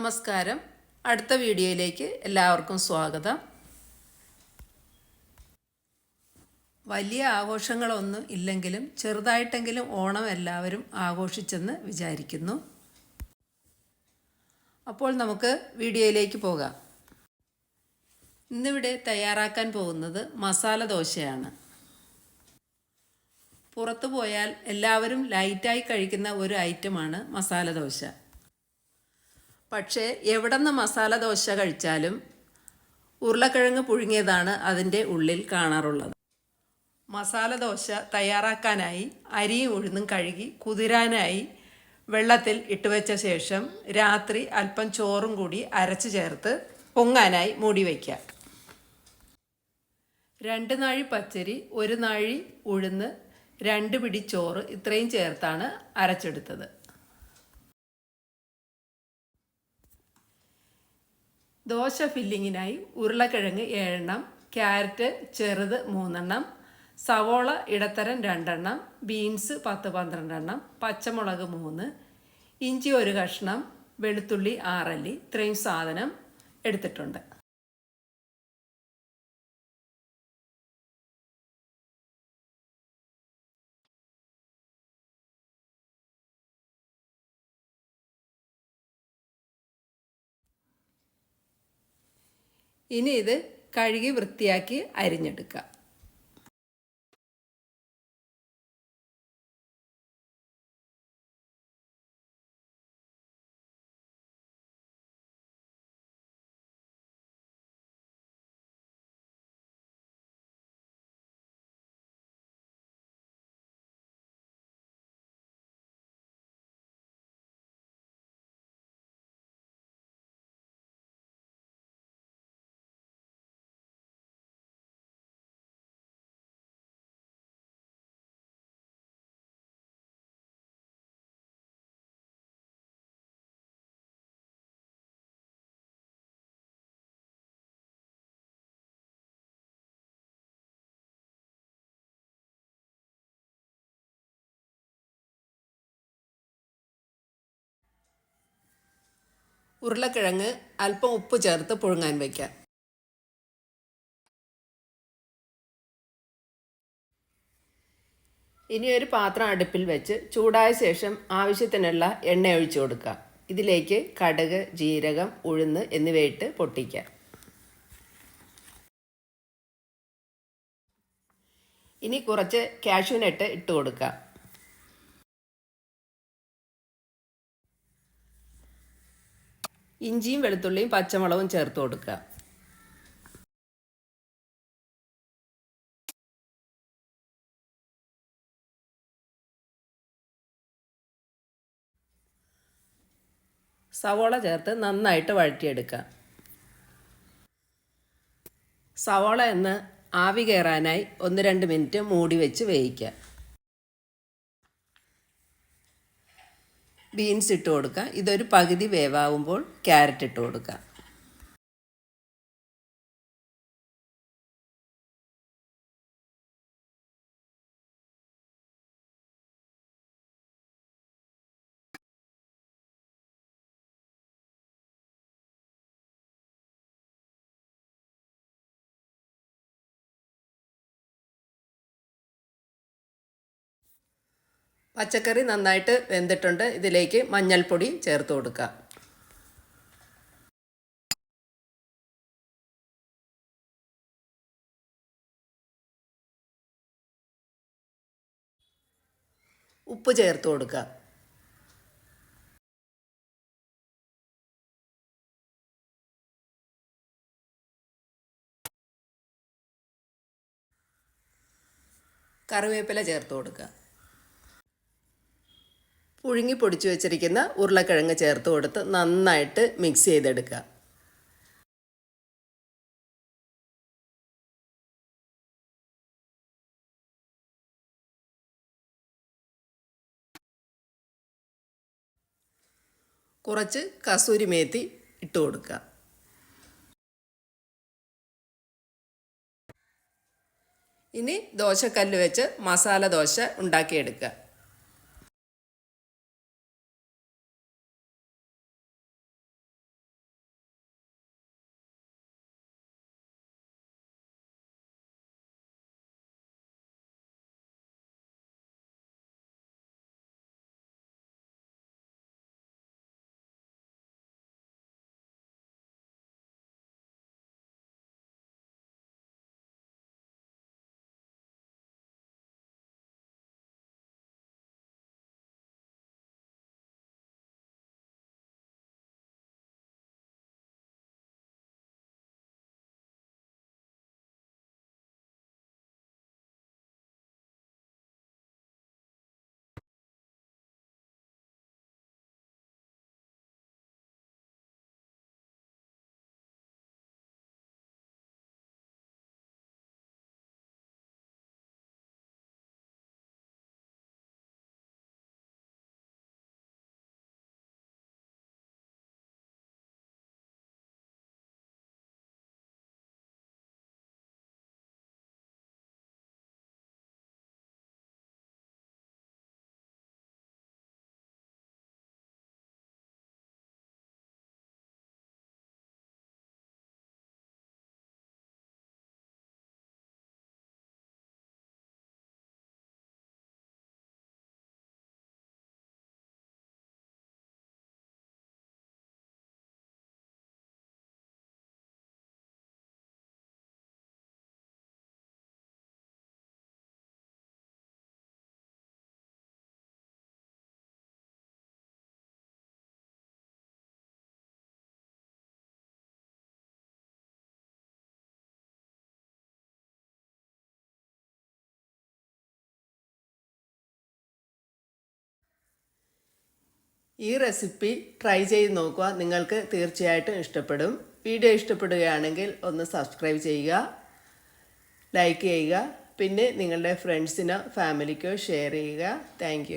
നമസ്കാരം. അടുത്ത വീഡിയോയിലേക്ക് എല്ലാവർക്കും സ്വാഗതം. വലിയ ആഘോഷങ്ങളൊന്നും ഇല്ലെങ്കിലും ചെറുതായിട്ടെങ്കിലും ഓണം എല്ലാവരും ആഘോഷിച്ചെന്ന് വിചാരിക്കുന്നു. അപ്പോൾ നമുക്ക് വീഡിയോയിലേക്ക് പോകാം. ഇന്നിവിടെ തയ്യാറാക്കാൻ പോകുന്നത് മസാല ദോശയാണ്. പുറത്തു പോയാൽ എല്ലാവരും ലൈറ്റായി കഴിക്കുന്ന ഒരു ഐറ്റമാണ് മസാല ദോശ. പക്ഷേ എവിടെ നിന്ന് മസാല ദോശ കഴിച്ചാലും ഉരുളക്കിഴങ്ങ് പുഴുങ്ങിയതാണ് അതിന്റെ ഉള്ളിൽ കാണാറുള്ളത്. മസാല ദോശ തയ്യാറാക്കാനായി അരിയും ഉഴുന്നും കഴുകി കുതിരാനായി വെള്ളത്തിൽ ഇട്ടുവെച്ച ശേഷം രാത്രി അല്പം ചോറും കൂടി അരച്ച് ചേർത്ത് പൊങ്ങാനായി മൂടി വയ്ക്കുക. രണ്ട് നാഴി പച്ചരി ഒരു നാഴി ഉഴുന്ന് രണ്ട് പിടി ചോറ് ഇത്രയും ചേർത്താണ് അരച്ചെടുത്തത്. ദോശ ഫില്ലിങ്ങിനായി ഉരുളക്കിഴങ്ങ് ഏഴെണ്ണം ക്യാരറ്റ് ചെറുത് മൂന്നെണ്ണം സവോള ഇടത്തരം രണ്ടെണ്ണം ബീൻസ് പത്ത് പന്ത്രണ്ടെണ്ണം പച്ചമുളക് മൂന്ന് ഇഞ്ചി ഒരു കഷ്ണം വെളുത്തുള്ളി ആറല്ലി ഇത്രയും സാധനം എടുത്തിട്ടുണ്ട്. ഇനി ഇത് കഴുകി വൃത്തിയാക്കി അരിഞ്ഞെടുക്കാം. ഉരുളക്കിഴങ്ങ് അല്പം ഉപ്പ് ചേർത്ത് പുഴുങ്ങാൻ വയ്ക്കാം. ഇനി ഒരു പാത്രം അടുപ്പിൽ വെച്ച് ചൂടായ ശേഷം ആവശ്യത്തിനുള്ള എണ്ണ ഒഴിച്ചു കൊടുക്കുക ഇതിലേക്ക് കടുക് ജീരകം ഉഴുന്ന് എന്നിവയിട്ട് പൊട്ടിക്കുക ഇനി കുറച്ച് കാഷ്യൂനട്ട് ഇട്ട് കൊടുക്കാം. ഇഞ്ചിയും വെളുത്തുള്ളിയും പച്ചമുളകും ചേർത്ത് കൊടുക്കുക. സവോള ചേർത്ത് നന്നായിട്ട് വഴറ്റിയെടുക്കുക. സവോള എന്ന് ആവി കയറാനായി ഒന്ന് രണ്ട് മിനിറ്റ് മൂടി വെച്ച് വേവിക്കുക. ബീൻസ് ഇട്ട് കൊടുക്കുക. ഇതൊരു പകുതി വേവാകുമ്പോൾ ക്യാരറ്റ് ഇട്ട് കൊടുക്കുക. പച്ചക്കറി നന്നായിട്ട് വെന്തിട്ടുണ്ട്. ഇതിലേക്ക് മഞ്ഞൾപ്പൊടി ചേർത്ത് കൊടുക്കുക ഉപ്പ് ചേർത്ത് കൊടുക്കുക കറിവേപ്പില ചേർത്ത് കൊടുക്കുക പുഴുങ്ങി പൊടിച്ചു വെച്ചിരിക്കുന്ന ഉരുളക്കിഴങ്ങ് ചേർത്ത് കൊടുത്ത് നന്നായിട്ട് മിക്സ് ചെയ്തെടുക്കുക. കുറച്ച് കസൂരി മേത്തി ഇട്ട് കൊടുക്കുക. ഇനി ദോശക്കല്ല് വെച്ച് മസാല ദോശ ഉണ്ടാക്കിയെടുക്കുക. ഈ റെസിപ്പി ട്രൈ ചെയ്ത് നോക്കുക. നിങ്ങൾക്ക് തീർച്ചയായിട്ടും ഇഷ്ടപ്പെടും. വീഡിയോ ഇഷ്ടപ്പെടുകയാണെങ്കിൽ ഒന്ന് സബ്സ്ക്രൈബ് ചെയ്യുക ലൈക്ക് ചെയ്യുക പിന്നെ നിങ്ങളുടെ ഫ്രണ്ട്സിനോ ഫാമിലിക്കോ ഷെയർ ചെയ്യുക. താങ്ക്